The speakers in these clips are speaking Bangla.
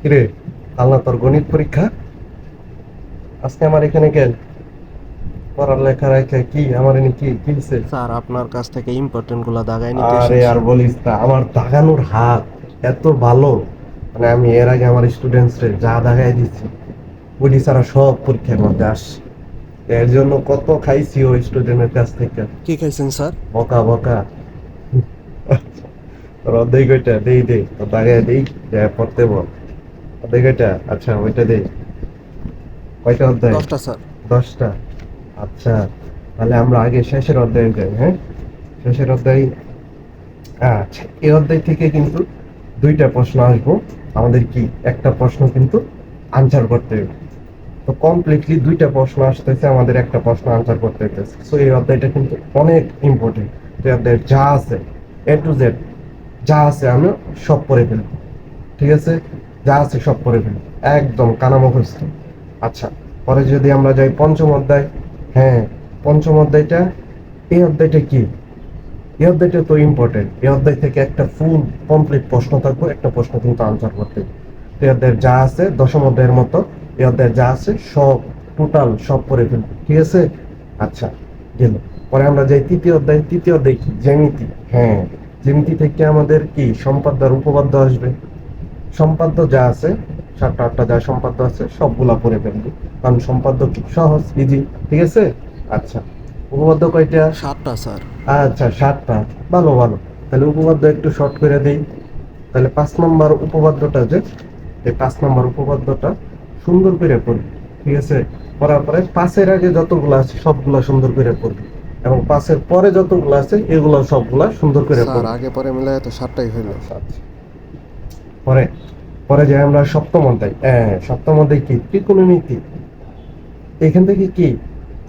কিরে আল্লাহ তোর গণিত পরীক্ষা? আজকে আমার এখানে পড়ালেখা রেখে কি আমার এনে কি স্যার আপনার কাছ থেকে ইম্পর্টেন্টগুলা দাগাই নিতে আরে আর বলিস না আমার দাগানোর হাত এত ভালো। মানে আমি এর আগে আমার যা দাগাই দিচ্ছি ওডি ছাড়া সব পরীক্ষার মধ্যে আস এর জন্য কত খাইছি ওই স্টুডেন্টের কাছ থেকে। কি খাইছেন স্যার? বকা বকা। দেই দে তো দাগায় দেই পড়তে বল। অর্ধেক আচ্ছা ওইটা দেই। কয়টা অধ্যায়? দশটা স্যার। দশটা? আচ্ছা তাহলে আমরা আগে শেষের অধ্যায়ে যাই হ্যাঁ? শেষের অধ্যায় আচ্ছা এই অধ্যায় থেকে কিন্তু দুইটা প্রশ্ন আসব। আমাদের কি? একটা প্রশ্ন কিন্তু আনসার করতে হবে। তো কমপ্লিটলি দুইটা প্রশ্ন আসতেছে আমাদের একটা প্রশ্ন আনসার করতে হইতেছে। সো এই অধ্যায়টা কিন্তু অনেক ইম্পর্টেন্ট এই অধ্যায়ের যা আছে এ টু জেড যা আছে আমি সব পড়ে ফেলব। ঠিক আছে? যা আছে সব পড়ে ফেলব একদম কানা মুখস্থ আচ্ছা পরে যদি আমরা যাই পঞ্চম অধ্যায় হ্যাঁ পঞ্চম অধ্যায়টা, এই অধ্যায়টা কি? এই অধ্যায়টা তো ইম্পর্টেন্ট এই অধ্যায় থেকে একটা ফুল কমপ্লিট প্রশ্ন থাকবে, একটা প্রশ্ন কিন্তু আনসার করতে। এই অধ্যায়ের যা আছে, দশম অধ্যায়ের মতো, এই অধ্যায়ের যা আছে, সব টোটাল সব পড়ে ফেলব ঠিক আছে? আচ্ছা গেল। পরে আমরা যাই তৃতীয় অধ্যায় তৃতীয় অধ্যায় কি? জ্যামিতি। হ্যাঁ জ্যামিতি থেকে আমাদের কি? সম্পাদ্য আর উপপাদ্য আসবে। সম্পাদ্য যা আছে সাতটা আটটা যা সম্পাদ্য আছে সবগুলা পড়ে ফেলব। কারণ সম্পাদ্য খুব সহজ ইজি ঠিক আছে? আচ্ছা উপপাদ্য কয়টা? সাতটা স্যার। আচ্ছা সাতটা। ভালো ভালো। তাহলে উপপাদ্য একটু শর্ট করে দেই। তাহলে পাঁচ নম্বর উপপাদ্যটা যে এই পাঁচ নম্বর উপপাদ্যটা সুন্দর করে পড়বি ঠিক আছে? পড়ার পরে পাঁচের আগে যতগুলো আছে সবগুলা সুন্দর করে পড়বি এবং পাঁচের পরে যতগুলো আছে এগুলো সবগুলা সুন্দর করে পড়বি আগে পরে মিলাই তো সাতটাই হইল। আচ্ছা। পরে পরে যাই আমরা সপ্তম অধ্যায়। হ্যাঁ সপ্তম অধ্যায় কি? ত্রিকোণমিতি। এখান থেকে কি?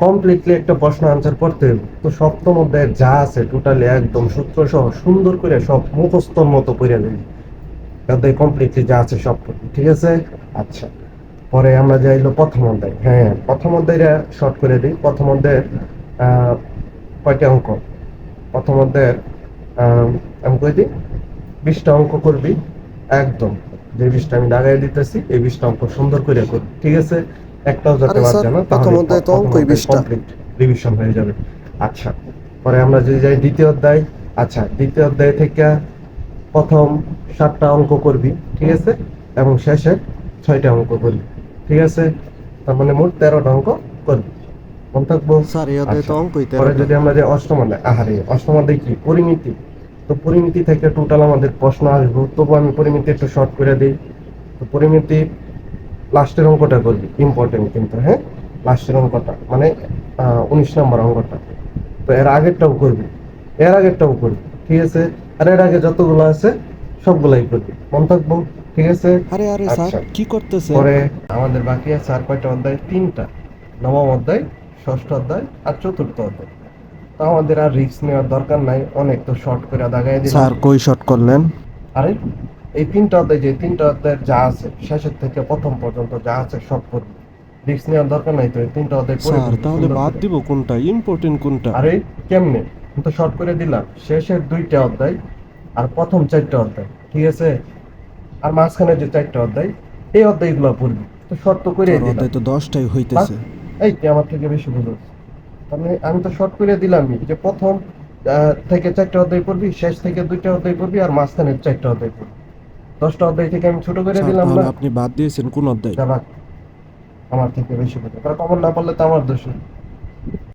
কমপ্লিটলি একটা প্রশ্ন আনসার করতে হবে। তো সপ্তম অধ্যায়ের যা আছে টোটালি একদম সূত্র সহ সুন্দর করে সব মুখস্থর মতো করে দেবে অধ্যায় কমপ্লিটলি যা আছে সব ঠিক আছে? আচ্ছা। পরে আমরা যাইলো প্রথম অধ্যায়। হ্যাঁ প্রথম অধ্যায়টা শর্ট করে দিই। প্রথম অধ্যায়ের কয়টা অঙ্ক? প্রথম অধ্যায়ের আমি কই দিই? বিশটা অঙ্ক করবি। একদম। যে বিষটা আমি দাগাই দিতেছি এই বিষটা অঙ্ক সুন্দর করে করবি ঠিক আছে? একটাও যাতে বাদ যায় না অধ্যায় তো অঙ্কই 20টা। কমপ্লিট রিভিশন হয়ে যাবে। আচ্ছা পরে আমরা যদি যাই দ্বিতীয় অধ্যায় আচ্ছা দ্বিতীয় অধ্যায় থেকে প্রথম সাতটা অঙ্ক করবি ঠিক আছে? এবং শেষে ছয়টা অঙ্ক করবি ঠিক আছে? তার মানে মোট তেরোটা অঙ্ক করবি। মন থাকব? স্যার এই অধ্যায় তো আচ্ছা, পরে যদি আমরা যে অষ্টম অধ্যায় আহারে অষ্টম অধ্যায় কি? পরিমিতি। তো পরিমিতি থেকে টোটাল আমাদের প্রশ্ন আসব তবু আমি পরিমিতি একটু শর্ট করে দিই। তো পরিমিতি লাস্টের অঙ্কটা করবি ইম্পর্টেন্ট কিন্তু হ্যাঁ? লাস্টের অঙ্কটা মানে উনিশ নম্বর অঙ্কটা। তো এর আগেরটাও করবি এর আগেরটাও করবি ঠিক আছে? আর এর আগে যতগুলো আছে সবগুলাই করবি। মন থাকব ঠিক আছে? আরে আরে আচ্ছা। স্যার কি করতেছে পরে আমাদের বাকি আছে আর কয়টা অধ্যায়? তিনটা। নবম অধ্যায় ষষ্ঠ অধ্যায় আর চতুর্থ অধ্যায়। আমাদের আর রিস্ক নেওয়ার দরকার নাই। অনেক তো শর্ট করে দাগাই দিলাম। স্যার কই শর্ট করলেন? আরে এই তিনটা অধ্যায় যে তিনটা অধ্যায়ের যা আছে শেষের থেকে প্রথম পর্যন্ত যা আছে সব করবি। রিস্ক নেওয়ার দরকার নাই তো এই তিনটা অধ্যায় পড়ে স্যার তাহলে বাদ দিব কোনটা? ইম্পর্টেন্ট কোনটা? আরে কেমনে? তো শর্ট করে দিলাম। শেষের দুইটা অধ্যায় আর প্রথম চারটা অধ্যায় ঠিক আছে? আর মাঝখানে যে চারটা অধ্যায় এই অধ্যায়গুলো পড়বি। তো শর্ত করে দিলাম। অধ্যায় তো দশটাই হইতেছে। এই আমার থেকে বেশি বুঝো মানে আমি তো শর্ট করে দিলামই। যে প্রথম থেকে চারটা অধ্যায় পড়বি শেষ থেকে দুইটা অধ্যায় পড়বি আর মাঝখানের চারটা অধ্যায় পড়বি। দশটা অধ্যায় থেকে আমি ছোট করে দিলাম না। আপনি বাদ দিয়েছেন কোন অধ্যায়? আমার থেকে বেশি বুঝো। কমন না পারলে তো আমার দোষ।